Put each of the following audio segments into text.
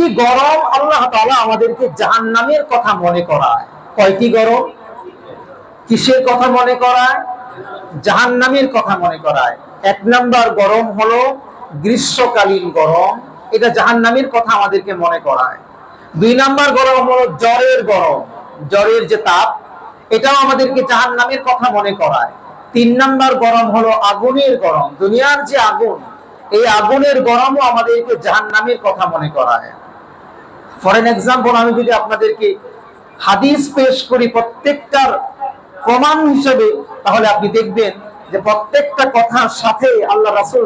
তিনটি গরম আল্লাহ তাআলা আমাদেরকে জাহান্নামের কথা মনে করায়? কয়টি গরম? কিসের কথা মনে করায়? জাহান্নামের কথা মনে করায়। এক নাম্বার গরম হলো গ্রীষ্মকালীন গরম। এটা জাহান্নামের কথা আমাদেরকে মনে করায়। দুই নাম্বার গরম হলো জ্বরের গরম। জ্বরের যে তাপ, এটাও আমাদেরকে জাহান্নামের কথা মনে করায়। তিন নাম্বার গরম হলো আগুনের গরম। দুনিয়ার যে আগুন, এই আগুনের গরমও আমাদেরকে জাহান্নামের কথা মনে করায়। ফর এন এক্সাম্পল আমি যদি আপনাদেরকে হাদিস পেশ করি প্রত্যেকটার প্রমাণ হিসেবে, তাহলে আপনি দেখবেন যে প্রত্যেকটা কথার সাথে আল্লাহ রাসূল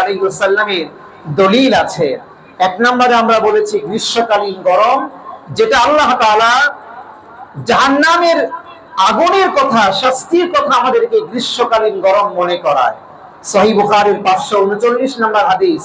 আলাইহি দলিল আছে। এক নম্বরে আমরা বলেছি গ্রীষ্মকালীন গরম, যেটা আল্লাহ তাআলা জাহান্নামের আগুনের কথা, শাস্তির কথা আমাদেরকে গ্রীষ্মকালীন গরম মনে করায়। সহি বুখারীর পাঁচশো উনচল্লিশ নম্বর হাদিস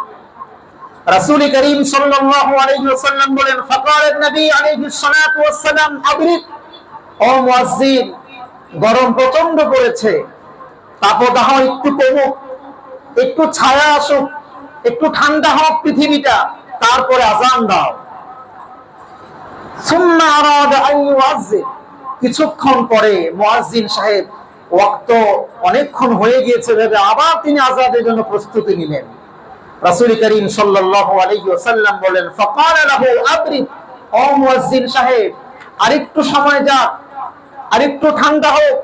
রাসূল করিম সাল্লাল্লাহু আলাইহি ওয়াসাল্লাম বলেন, ফাকাল নবী আলাইহি সালাতু ওয়াসসালাম আবরিক ও মুয়াজ্জিন, গরম প্রচণ্ড পড়েছে। তাপদাহ একটু কমুক, একটু ছায়া আসুক, একটু ঠান্ডা হোক পৃথিবীটা, তারপরে আজান দাও। কিছুক্ষণ পরে মুয়াজ্জিন সাহেব, ওয়াক্ত অনেকক্ষণ হয়ে গিয়েছে ভেবে আবার তিনি আজাদের জন্য প্রস্তুতি নিলেন। রাসূল করিম ওয়াসাল্লাম বলেন সাহেব, আরেকটু সময় আরেকটু ঠান্ডা হোক,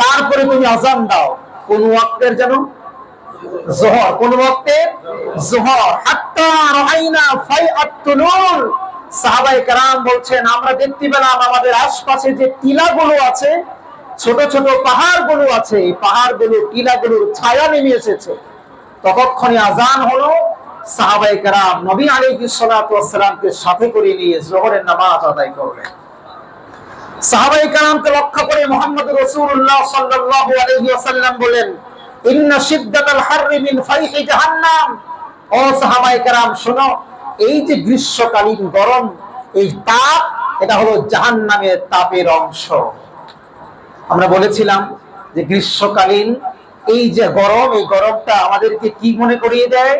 তারপরে তুমি আজান দাও। কোন ওয়াক্তের যেন? জোহর। কোন ওয়াক্তে? জোহর। হাত্তা তুলুল। সাহাবায়ে কেরাম বলছেন, আমরা দেখতে পেলাম আমাদের আশপাশে যে টিলাগুলো আছে, ছোট ছোট পাহাড়গুলো আছে, এই পাহাড়গুলো, টিলাগুলোর ছায়া নেমে এসেছে। ততক্ষণে আজান হলো নবী আলাইহিস সালাতু সাথে করে নিয়ে জোহরের নামাজ আদায় সাহাবাই লক্ষ্য করে মোহাম্মদ রসুল্লাহ আলাইহি বলেন জাহান্নাম। ও শোনো, এই যে গ্রীষ্মকালীন গরম, এই তাপ, এটা হলো জাহান্নামের তাপের অংশ। আমরা বলেছিলাম যে গ্রীষ্মকালীন এই যে গরম, এই গরমটা আমাদেরকে কি মনে করিয়ে দেয়?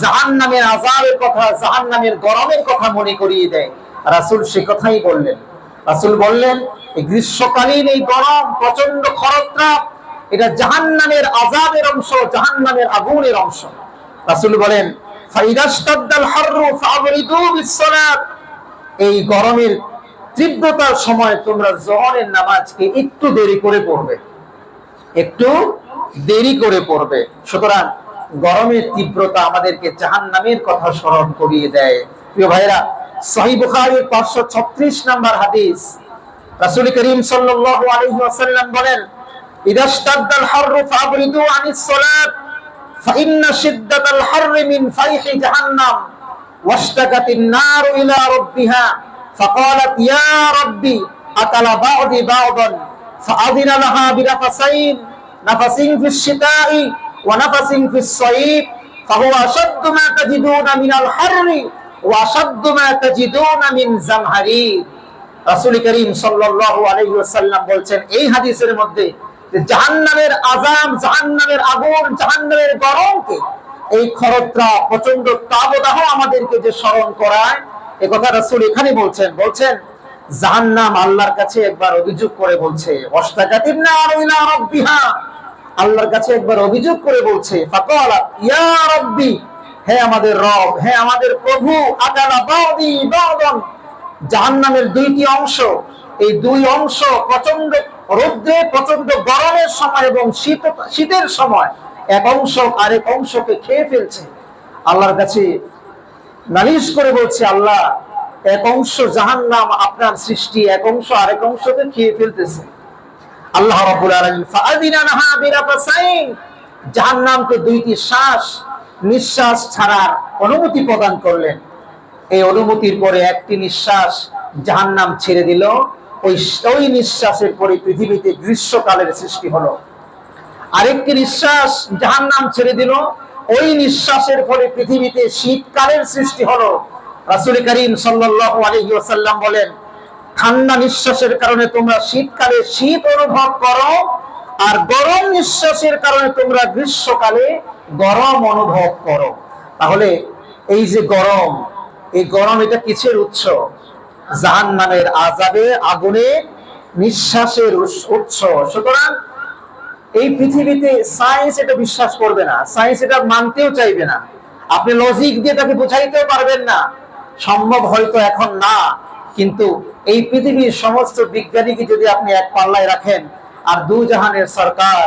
জাহান্নামের আজাবের কথা, জাহান্নামের গরমের কথা মনে করিয়ে দেয়। রাসুল সে কথাই বললেন। রাসূল বললেন, এই গ্রীষ্মকালীন এই গরম প্রচণ্ড খরতাপ এটা জাহান্নামের আযাবের অংশ, জাহান্নামের আগুনের অংশ। রাসুল বলেন এই গরমের তীব্রতার সময় তোমরা জোহরের নামাজকে একটু দেরি করে পড়বে। একটু দেরি করে পড়বে। সুতরাং গরমের তীব্রতা আমাদেরকে জাহান নামের কথা স্মরণ করিয়ে দেয়। প্রিয় ভাইরা সহি পাঁচশো ছত্রিশ নাম্বার হাদিস। রাসুল করিম সাল্লাম বলেন ইদাস্তাদ্দাল হাররু ফাবরিদু নাফাসিং ফিস শীতাই ওয়া নাফাসিং ফিস সাইফ ফাহুয়া আশাদ্দু মা তাজিদুনা মিনাল হাররি ওয়া আশাদ্দু মা তাজিদুনা মিন জামহারি। রাসূল করিম সাল্লাল্লাহু আলাইহি ওয়াসাল্লাম বলছেন, এই হাদিসের মধ্যে যে জাহান্নামের আযাব জাহান্নামের আগুন, জাহান্নামের গরমকে এই খরত্রা প্রচণ্ড তাবদাহ আমাদেরকে যে স্মরণ করায়, এ কথা রাসূল এখানে বলছেন। বলছেন জাহান্নাম আল্লাহর কাছে একবার অভিযোগ করে বলছে অষ্টাকাতির না ইলা রাব্বিহা। আল্লাহর কাছে একবার অভিযোগ করে বলছে ফাকালা হে আমাদের রব, হে আমাদের প্রভু আকালা বাদি জাহান্নামের দুইটি অংশ, এই দুই অংশ প্রচণ্ড রৌদ্রে প্রচণ্ড গরমের সময় এবং শীত, শীতের সময় এক অংশ আরেক অংশকে খেয়ে ফেলছে। আল্লাহর কাছে নালিশ করে বলছে, আল্লাহ এক অংশ জাহান্নাম আপনার সৃষ্টি, এক অংশ আরেক অংশকে খেয়ে ফেলতেছে। আল্লাহ রাব্বুল আলামিন বিরাফাসাইন, জাহান্নামকে দুইটি শ্বাস, নিঃশ্বাস ছাড়ার অনুমতি প্রদান করলেন। এই অনুমতির পরে একটি নিঃশ্বাস জাহান্নাম ছেড়ে দিল। ওই ওই নিঃশ্বাসের পরে পৃথিবীতে গ্রীষ্মকালের সৃষ্টি হলো। আরেকটি নিঃশ্বাস জাহান্নাম ছেড়ে দিল। ওই নিঃশ্বাসের ফলে পৃথিবীতে শীতকালের সৃষ্টি হলো। রাসূল করিম ওয়াসাল্লাম বলেন, ঠান্ডা নিঃশ্বাসের কারণে তোমরা শীতকালে শীত অনুভব করো, আর গরম নিঃশ্বাসের কারণে তোমরা গ্রীষ্মকালে গরম অনুভব করো। তাহলে এই যে গরম, এই গরম এটা কিসের উৎস? জাহান নামের আজাবে আগুনে নিঃশ্বাসের উৎস সুতরাং এই পৃথিবীতে সায়েন্স এটা বিশ্বাস করবে না। সায়েন্স এটা মানতেও চাইবে না। আপনি লজিক দিয়ে তাকে বোঝাইতেও পারবেন না। সম্ভব হয়তো এখন না, কিন্তু এই পৃথিবীর সমস্ত বিজ্ঞানীকে যদি আপনি এক পাল্লায় রাখেন, আর দু জাহানের সরকার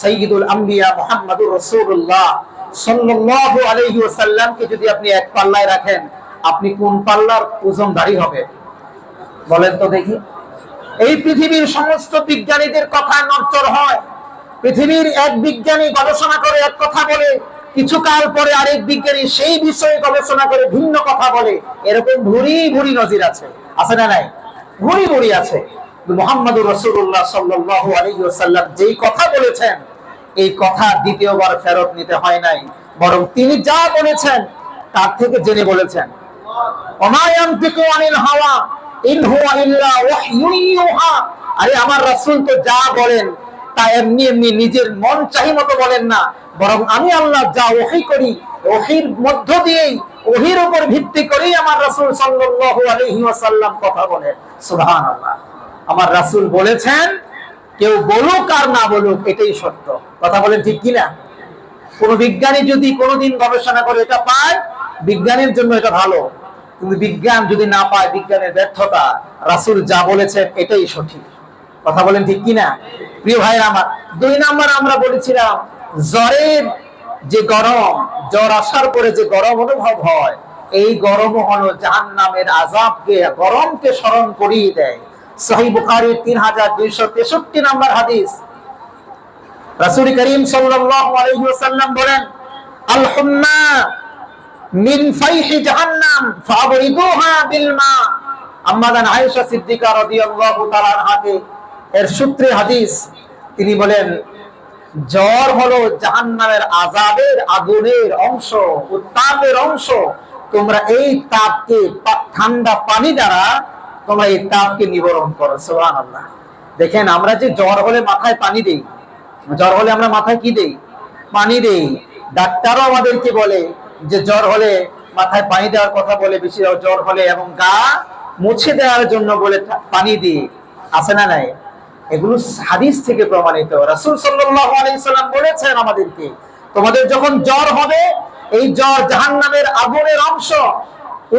সৈয়দুল আম্বিয়া মোহাম্মদুর রসুল্লাহ সাল্লাল্লাহু আলাইহি ওয়াসাল্লামকে যদি আপনি এক পাল্লায় রাখেন, আপনি কোন পাল্লার ওজনদারি হবে? বলেন তো দেখি। এই পৃথিবীর সমস্ত বিজ্ঞানীদের কথা নড়চড় হয়। পৃথিবীর এক বিজ্ঞানী গবেষণা করে এক কথা বলে কিছু কাল পরে আরেক বিজ্ঞানী সেই বিষয়ে গবেষণা করে ভিন্ন কথা বলে। এরকম ভুরি ভুরি নজির আছে। আছে না নাই? ভুরি ভুরি আছে। রসুল্লাহ সাল্লাল্লাহু আলাইহি ওয়াসাল্লাম যেই কথা বলেছেন, এই কথা দ্বিতীয়বার ফেরত নিতে হয় নাই। বরং তিনি যা বলেছেন, তার থেকে জেনে বলেছেন। আরে আমার রাসূল তো যা বলেন তা এমনি এমনি নিজের মন চাহি মতো বলেন না। বরং আমি আল্লাহ যা ওহী করি, ওহীর মধ্য দিয়েই, ওহীর উপর ভিত্তি করেই আমার রাসূল সাল্লাল্লাহু আলাইহি ওয়াসাল্লাম কথা বলেন। সুবহানাল্লাহ। আমার রাসূল বলেছেন, কেউ বলুক আর না বলুক, এটাই সত্য। কথা বলেন ঠিক কিনা? কোন বিজ্ঞানী যদি কোনোদিন গবেষণা করে এটা পায়, বিজ্ঞানের জন্য এটা ভালো। কিন্তু বিজ্ঞান যদি না পায়, বিজ্ঞানের ব্যর্থতা, রাসূল যা বলেছেন, এটাই সঠিক। কথা বলেন ঠিক কিনা? প্রিয় ভাই আমার, দুই নাম্বার আমরা বলেছিলাম, জ্বরের যে গরম, জ্বর আসার পরে যে গরম অনুভব হয়, এই গরম হলো জাহান নামের আজাবকে গরমকে স্মরণ করিয়ে দেয়। সহি বুখারির তিন হাজার দুইশো তেষট্টি নাম্বার হাদিস। রাসূল করিম বলেন মিন ফাইহি জাহান্নাম ফাবরিদুহা বিল মা। আম্মাদান আয়েশা সিদ্দিকা রাদিয়াল্লাহু আনহাকে এর সূত্রে হাদিস, তিনি বলেন, জ্বর হলো জাহান্নামের আযাবের আগুনের অংশ উত্তাপের অংশ। তোমরা এই তাপকে ঠান্ডা পানি দ্বারা তোমরা এই তাপকে নিবারণ করো, সুবহানাল্লাহ। দেখেন, আমরা যে জ্বর হলে মাথায় পানি দেই, জ্বর হলে আমরা মাথায় কি দেই? পানি দেই। ডাক্তারও আমাদেরকে বলে যে জ্বর হলে মাথায় পানি দেওয়ার কথা বলে, বেশি জ্বর হলে এবং গা মুছে দেওয়ার জন্য বলে পানি দিই। আছে না নাই? এগুলো হাদিস থেকে প্রমাণিত। রাসূল সাল্লাম বলেছেন আমাদেরকে, তোমাদের যখন জ্বর হবে, এই জ্বর জাহান্নামের আগুনের অংশ,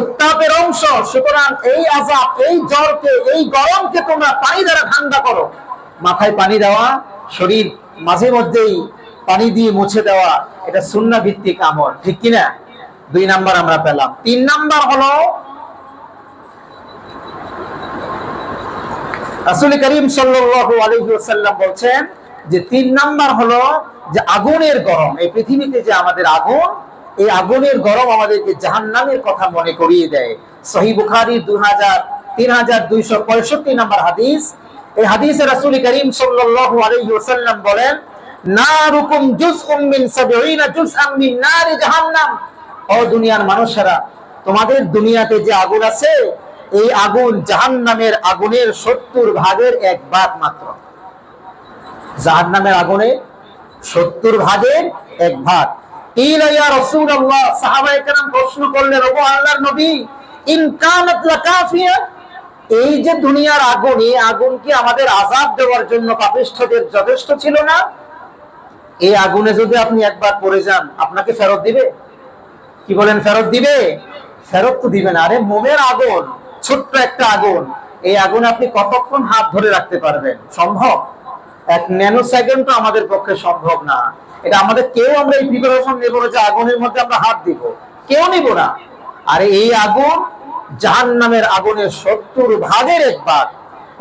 উত্তাপের অংশ, সুতরাং এই আজাব এই জ্বরকে, এই গরমকে তোমরা পানি দ্বারা ঠান্ডা করো। মাথায় পানি দেওয়া, শরীর মাঝে মধ্যেই পানি দিয়ে মুছে দেওয়া, এটা সুন্না ভিত্তিক আমল। ঠিক কিনা? দুই নাম্বার আমরা পেলাম। তিন নাম্বার হলো রাসূল করিম সাল্লাল্লাহু আলাইহি ওয়াসাল্লাম বলছেন যে তিন নাম্বার হলো যে আগুনের গরম। এই পৃথিবীতে যে আমাদের আগুন, এই আগুনের গরম আমাদেরকে জাহান্নামের কথা মনে করিয়ে দেয়। সহি বুখারী দুই হাজার তিন হাজার দুইশো পঁয়ষট্টি নাম্বার হাদিস। এই হাদিসে রাসূল করিম সাল্লাল্লাহু আলাইহি ওয়াসাল্লাম বলেন, নারুকুম জুজউম মিন সাবঈনা জুজআম মিন নারি জাহান্নাম। ও দুনিয়ার মানুষেরা, তোমাদের দুনিয়াতে যে আগুন আছে এই আগুন জাহান্নামের আগুনের সত্তর ভাগের এক ভাগ মাত্র। জাহান্নামের আগুনে সত্তর ভাগের এক ভাগ। এই যে দুনিয়ার আগুন, এই আগুন কি আমাদের আযাব দেওয়ার জন্য যথেষ্ট ছিল না? এই আগুনে যদি আপনি একবার যান, আপনাকে ফেরত দিবে? কি বলেন, ফেরত দিবে? ফেরত তো দিবে না। আরে মোমের আগুন। ছোট্ট একটা আগুন। এই আগুন আপনি কতক্ষণ হাত ধরে রাখতে পারবেন? সম্ভব? এক ন্যানো সেকেন্ড তো আমাদের পক্ষে সম্ভব না। এটা আমাদের কেউ আমরা এই প্রিপারেশন নেব না যে আগুনের মধ্যে আমরা হাত দিব। কেউ নিব না। আরে এই আগুন জাহান নামের আগুনের সত্তর ভাগের এক ভাগ।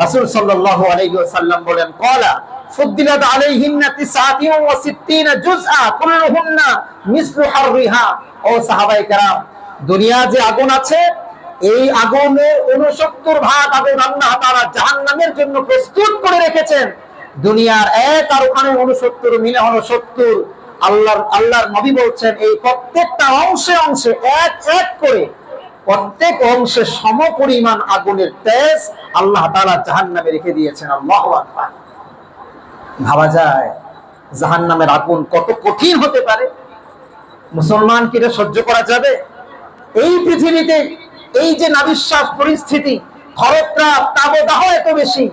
রাসূল সাল্লাল্লাহু আলাইহি ওয়াসাল্লাম বলেন, কলা ফুদ্দিলাত আলাইহিন্না তিসআতিন ওয়া সিত্তিনা জুজআ কুল্লুহুন্না মিসলু হাররিহা। ও সাহাবায়ে কেরাম, দুনিয়া যে আগুন আছে এই আগুনের উনসত্তর ভাগ আগুন আল্লাহ তারা জাহান নামের জন্য প্রস্তুত করে রেখেছেন। দুনিয়ার এক আর ওখানে উনসত্তর মিলে হলো সত্তর আল্লাহর আল্লাহর নবী বলছেন, এই প্রত্যেকটা অংশে অংশে এক এক করে প্রত্যেক অংশে সম পরিমাণ আগুনের তেজ আল্লাহ তাআলা জাহান্নামে রেখে দিয়েছেন। আল্লাহু ভাবা যায়, জাহান্নামের আগুন কত কঠিন হতে পারে। মুসলমান কি এটা সহ্য করা যাবে? এই পৃথিবীতে এই যে নাবিশ্বাস পরিস্থিতি খরতাপ তাবদাহ এত বেশি।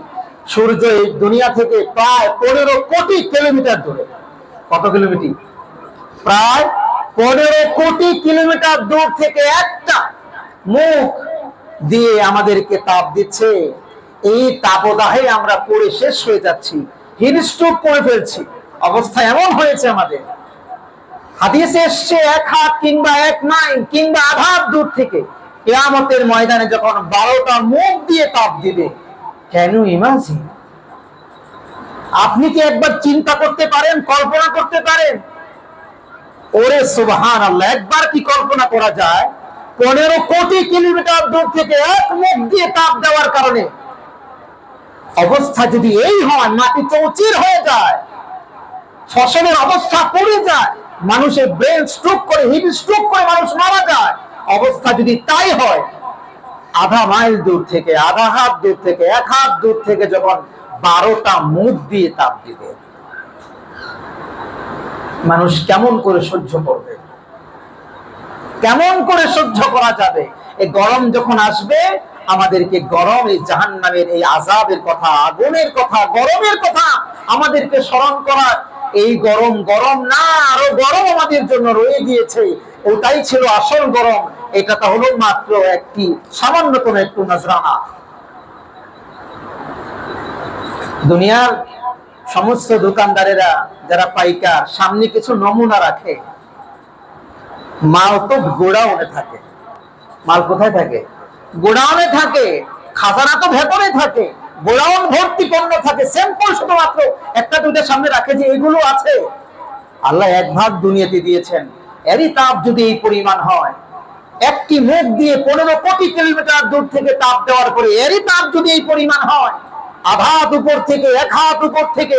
সূর্য এই দুনিয়া থেকে প্রায় পনেরো কোটি কিলোমিটার দূরে। কত কিলোমিটার? প্রায় পনেরো কোটি কিলোমিটার দূর থেকে একটা মুখ দিয়ে আমাদেরকে তাপ দিচ্ছে। এই তাপদাহে আমরা পড়ে শেষ হয়ে যাচ্ছি হিটস্ট্রোক করে ফেলছি। অবস্থা এমন হয়েছে আমাদের। হাদিসে এসছে, এক হাত কিংবা এক মাইল কিংবা আধা দূর থেকে। কেয়ামতের ময়দানে যখন বারোটা মুখ দিয়ে তাপ দিবে কেন ইমাজিন আপনি কি একবার চিন্তা করতে পারেন, কল্পনা করতে পারেন? ওরে সুবহান আল্লাহ একবার কি কল্পনা করা যায়? পনেরো কোটি কিলোমিটার দূর থেকে এক মুখ দিয়ে তাপ দেওয়ার কারণে। অবস্থা যদি এই হয়, মাটি চৌচির হয়ে যায়। ফসলের অবস্থা পড়ে যায়। মানুষের ব্রেন স্ট্রোক করে হিট স্ট্রোক করে মানুষ মারা যায়। অবস্থা যদি তাই হয়, আধা মাইল দূর থেকে, আধা হাত দূর থেকে, এক হাত দূর থেকে যখন বারোটা মুখ দিয়ে তাপ দিবে, মানুষ কেমন করে সহ্য করবে? কেমন করে সহ্য করা যাবে? এই গরম যখন আসবে, আমাদেরকে গরম, এই জাহান নামের এই আজাবের কথা, আগুনের কথা, গরমের কথা আমাদেরকে স্মরণ করা, এই গরম গরম না, আরও গরম আমাদের জন্য রয়ে গিয়েছে। ওটাই ছিল আসল গরম। এটা তো হলো মাত্র একটি, সামান্যতম একটু নজরানা। দুনিয়ার সমস্ত দোকানদারেরা যারা পাইকার সামনে কিছু নমুনা রাখে, মাল তো গোডাউনে থাকে। মাল কোথায় থাকে? গোডাউনে থাকে, খাজানা তো ভেতরে থাকে, গোডাউন ভর্তি পণ্য থাকে। স্যাম্পল শুধুমাত্র একটা দুইটা সামনে রাখে যে এগুলো আছে। আল্লাহ এক ভাগ দুনিয়াতে দিয়েছেন। এরই তাপ যদি এই পরিমাণ হয়, একটি মুখ দিয়ে পনেরো কোটি কিলোমিটার দূর থেকে তাপ দেওয়ার পরে এরই তাপ যদি এই পরিমাণ হয় আধা হাত উপর থেকে এক হাত উপর থেকে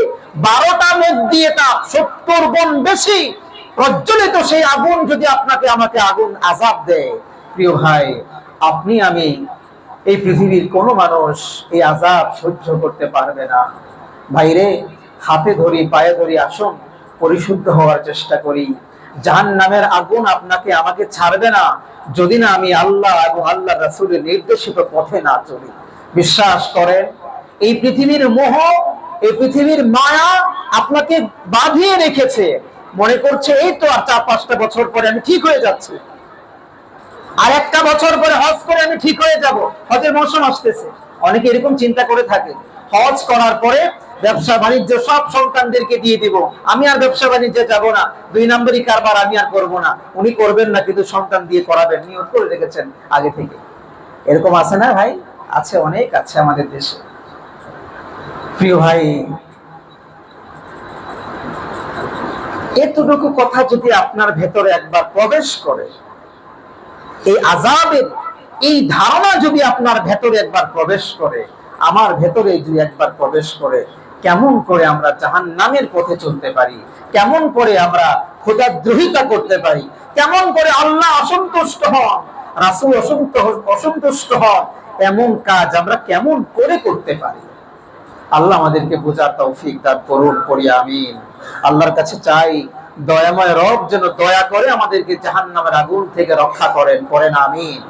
বারোটা মুখ দিয়ে তাপ, সত্তর গুণ বেশি প্রজ্বলিত সেই আগুন যদি আপনাকে আমাকে আগুন আজাব দেয়। প্রিয় ভাই, আপনি, আমি এই পৃথিবীর কোনো মানুষ এই আজাব সহ্য করতে পারবে না। ভাইরে, হাতে ধরি, পায়ে ধরি, আসুন, পরিশুদ্ধ হওয়ার চেষ্টা করি। জাহান নামের আগুন আপনাকে আমাকে ছাড়বে না। যদি না আমি আল্লাহ এবং আল্লাহ রাসুলের নির্দেশিত পথে না চলি। বিশ্বাস করেন, এই পৃথিবীর মোহ, এই পৃথিবীর মায়া আপনাকে বাঁধিয়ে রেখেছে। মনে করছে, এই তো আর চার, পাঁচটা বছর পরে আমি ঠিক হয়ে যাচ্ছি। আর একটা বছর পরে হজ করে আমি ঠিক হয়ে যাব। হজের মৌসুম আসতেছে। অনেকে এরকম চিন্তা করে থাকে। হজ করার পরে ব্যবসা বাণিজ্য সব সন্তানদেরকে দিয়ে দিব। আমি আর ব্যবসা বাণিজ্যে যাব না। দুই নম্বরই কারবার, আমি আর করব না। উনি করবেন না, কিন্তু সন্তান দিয়ে করাবেন। নিয়ত করে রেখেছেন আগে থেকে। এরকম আছে না ভাই? আছে অনেক, আছে আমাদের দেশে। প্রিয় ভাই, এতটুকু কথা যদি আপনার ভেতরে একবার প্রবেশ করে, এই আজাবের এই ধারণা যদি আপনার ভেতরে একবার প্রবেশ করে, আমার ভেতরে যদি একবার প্রবেশ করে কেমন করে আমরা জাহান নামের পথে চলতে পারি? কেমন করে আমরা খোদাদ্রোহিতা করতে পারি? কেমন করে আল্লাহ অসন্তুষ্ট হন? রাসুল অসন্তুষ্ট হন? এমন কাজ আমরা কেমন করে করতে পারি? আল্লাহ আমাদেরকে বোঝার তৌফিক দান করুন, করি, আমিন। আল্লাহর কাছে চাই, দয়াময় রব যেন দয়া করে আমাদেরকে জাহান্নামের আগুন থেকে রক্ষা করেন করেন, আমিন।